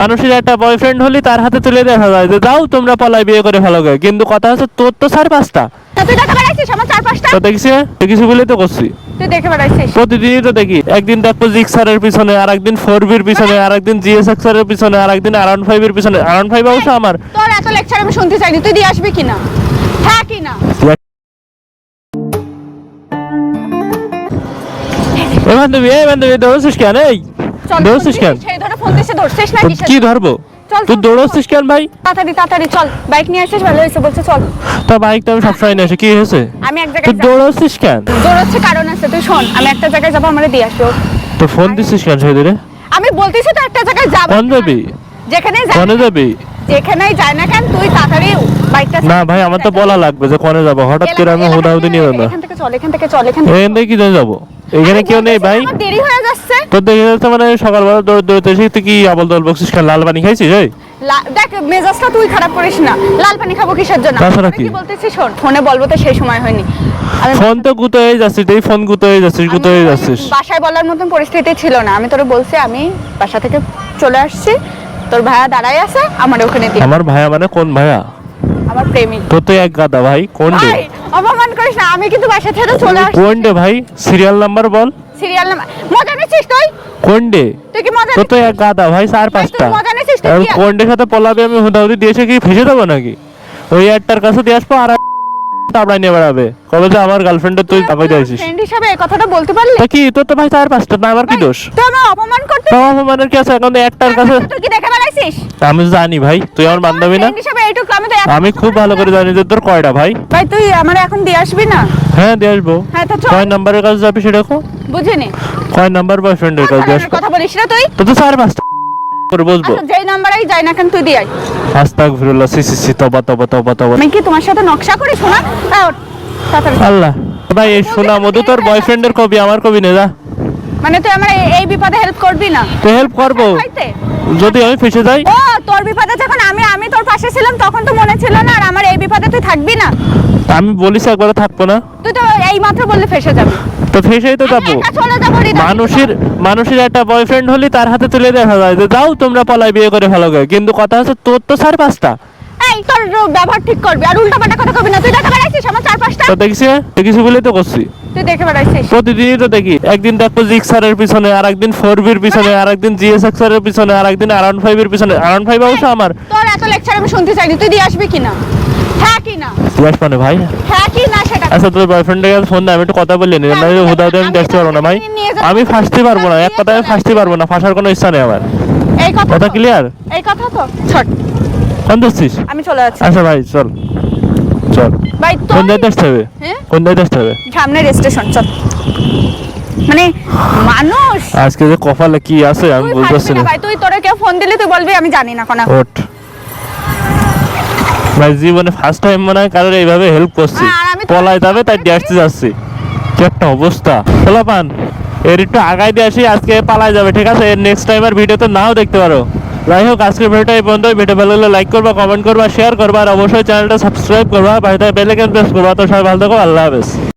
মানুষের একটা বয়ফ্রেন্ড হলে তার হাতে তুলে দেখা যায় যে যাও তোমরা পলায় বিয়ে করে ফেলো গে। কিন্তু কথা হচ্ছে তোর তো সাড়ে পাঁচটা। তুই দেখা বেড়াইছিস আমার চার পাঁচটা? তো দেখছি দেখিস বলেই তো করছি। তুই দেখে বেড়াইছিস? প্রতিদিনই তো দেখি। একদিন দেখব জিক্সারের পিছনে আর একদিন ফোর বির পিছনে আর একদিন জিএস এক্সারের পিছনে আর একদিন আরাউন্ড ফাইভ এর পিছনে। আরাউন্ড ফাইভ অবশ্য আমার। তোর এত লেকচার আমি শুনতে চাইনি। তুই দিয়ে আসবি কিনা? হ্যাঁ কিনা? বান্ধবী এই বান্ধবী দৌড়ছিস কেন? এই। দৌড়ছিস কেন? সেই ধরে ফোন দিছে ধরছিস না কি ধরবো? তুই চল, দৌড়ছিস কেন ভাই? তাড়াতাড়ি তাড়াতাড়ি চল। বাইক নিয়ে আসিস ভালো হয়েছে বলছে চল। তোর বাইক তো আমি সবসময় নিয়ে আসি কি হয়েছে? আমি এক জায়গায় যাব। দৌড়ছিস কেন? কারণ আছে তুই শোন আমি একটা জায়গায় যাব আমার দিয়ে আসব তো ফোন দিছিস কেন আমি বলতেছি তো একটা জায়গায় যাব কোন? যাবি যেখানে যাবি যেখানেই যাই না কেন তুই তাড়াতাড়ি বাইকটা না ভাই আমার তো বলা লাগবে যে কোনে যাব হঠাৎ করে আমি হুদাহুদি নিয়ে যাব। এখান থেকে চল এখান থেকে চল এখান থেকে এখান থেকে কি যাব? এখানে কেউ নেই ভাই? দেরি হয়ে যাচ্ছে। তোর দেখে যাচ্ছে মানে সকালবেলা দৌড় দৌড়তে এসে তুই কি আবল দল বকছিস কেন লাল পানি খাইছিস লা- দেখ মেজাজটা তুই খারাপ করিস না। লাল পানি খাব কিসের জন্য? কি? কি? বলতেছি শোন ফোনে বলব তো সেই সময় হয়নি। ফোন তো গুতো হয়ে যাচ্ছিস এই ফোন গুতো হয়ে যাচ্ছিস গুতো হয়ে যাচ্ছিস। বাসায় বলার মতন পরিস্থিতি ছিল না। আমি তোরে বলছি আমি বাসা থেকে চলে আসছি। তোর ভাইয়া দাঁড়াই আছে আমার ওখানে আমার ভাইয়া মানে কোন ভাইয়া আমার প্রেমিক। তো এক গাদা ভাই কোন ভাই করিস না আমি কিন্তু বাসা থেকে চলে আসছি। ভাই? সিরিয়াল নাম্বার বল। সিরিয়াল নাম্বার মজা নিচ্ছিস তুই? কোন ডে তুই কি মজা তো এক গাদা ভাই চার পাঁচটা। ডের সাথে পলাবে আমি হুদাহুদি দিয়েছে কি ফেসে দেবো নাকি? ওই একটার কাছে দিয়ে আসব আর তাবড়াই নিয়ে বেড়াবে। কবে যে আমার গার্লফ্রেন্ডের তুই তাকাই দিয়েছিস ফ্রেন্ড হিসাবে এই কথাটা বলতে পারলি? কি তোর তো ভাই চার পাঁচটা না আমার কি দোষ? তুই আমার অপমান করতে তোমার মানে কি আছে? এখন একটার কাছে তুই কি দেখে বেড়াইছিস আমি জানি ভাই তুই আমার বান্ধবী না? এইটুকু আমি তো আমি খুব ভালো করে জানি যে তোর কয়টা ভাই? ভাই তুই আমার এখন দিয়ে আসবি না? হ্যাঁ দিয়ে আসব। হ্যাঁ তো চল। কয় নাম্বারের কাছে যাবি সেটা কো? বুঝিনি। কয় নাম্বার বয়ফ্রেন্ডের কাছে আসব। কথা বলিস না তুই। তো তো চার পাঁচটা করে বসবো। আচ্ছা যেই নাম্বারেই যাই না কেন তুই দিয়ে আয়। সি সি সি তবা তবা তবা তবা। আমি কি তোমার সাথে নকশা করি শোনা তাড়াতাড়ি। আল্লাহ। ভাই এই সোনা মধু তোর বয়ফ্রেন্ডের কবি আমার কবি নে যা। মানে তুই আমার এই- বিপদে হেল্প করবি না? তো হেল্প করব। যদি আমি ফেসে যাই। ও তোর বিপদে যখন আমি আমি তোর পাশে ছিলাম তখন তো মনে ছিল না আর আমার এই বিপদে তুই থাকবি না? আমি বলিস একবার থাকব না। তুই তো এই মাত্র বললে ফেসে যাবি। তো ফেসেই তো যাব। মানুষের মানুষের একটা বয়ফ্রেন্ড হলে তার হাতে তুলে দেখা যায় যে যাও তোমরা পলায় বিয়ে করে ফেলো গে। কিন্তু কথা হচ্ছে তোর তো সাড়ে পাঁচটা। এই তোর ব্যবহার ঠিক করবি। আর উল্টা পাল্টা কথা কবি না। তুই দেখে বেড়াইছিস আমার চার পাঁচটা? তো দেখছি দেখিস বলেই তো করছি। তুই দেখে বেড়াইছিস? প্রতিদিনই তো দেখি। একদিন জিক্সারের পিছনে আর একদিন ফোর বির পিছনে আর একদিন জিএস এক্সারের পিছনে আর একদিন আরাউন্ড ফাইভ এর পিছনে। আরাউন্ড ফাইভ অবশ্য আমার। তোর এত লেকচার আমি শুনতে চাইনি। তুই দিয়ে আসবি কিনা? হ্যাঁ মানে ভাই। হ্যাঁ কি না সেটা? আচ্ছা তোর বয়ফ্রেন্ডের কাছে ফোন আমি একটু কথা বলে নিলাম না হুদা হুদা আমি দেখতে পারব না ভাই। আমি ফাঁসতে পারব না এক কথা আমি ফাঁসতে পারব না ফাঁসার কোনো ইচ্ছা নেই আমার। এই কথা কথা ক্লিয়ার এই কথা তো। ছট কোন দেখছিস আমি চলে যাচ্ছি। আচ্ছা ভাই চল। চল। ভাই কোন তোর আসতে হবে? হ্যাঁ? কোন জায়গায় আসতে হবে? সামনে স্টেশন চল। মানে মানুষ! আজকে যে কপালে কি আছে আমি বুঝতে পারছি না। ভাই তুই তোরে ফোন দিলি তুই বলবি আমি জানি না কোনা। ওঠ। ভাই জীবনে ফার্স্ট টাইম মনে হয় কারোর এইভাবে হেল্প করছি। হ্যাঁ, পলায় যাবে তাই ড্যাসতে যাচ্ছি। কি একটা অবস্থা। পোলা পান এর একটু আগাই দিয়ে আসি আজকে পালাই যাবে ঠিক আছে? এর নেক্সট টাইম আর ভিডিও তো নাও দেখতে পারো। যাই হোক আজকে ভিডিওটা এই পর্যন্ত ভিডিও ভালো লাগলে লাইক করবা কমেন্ট করবা শেয়ার করবা আর অবশ্যই চ্যানেলটা সাবস্ক্রাইব করবা বাড়িতে বেল আইকন প্রেস করবা। তো সবাই ভালো থাকো আল্লাহ হাফেজ।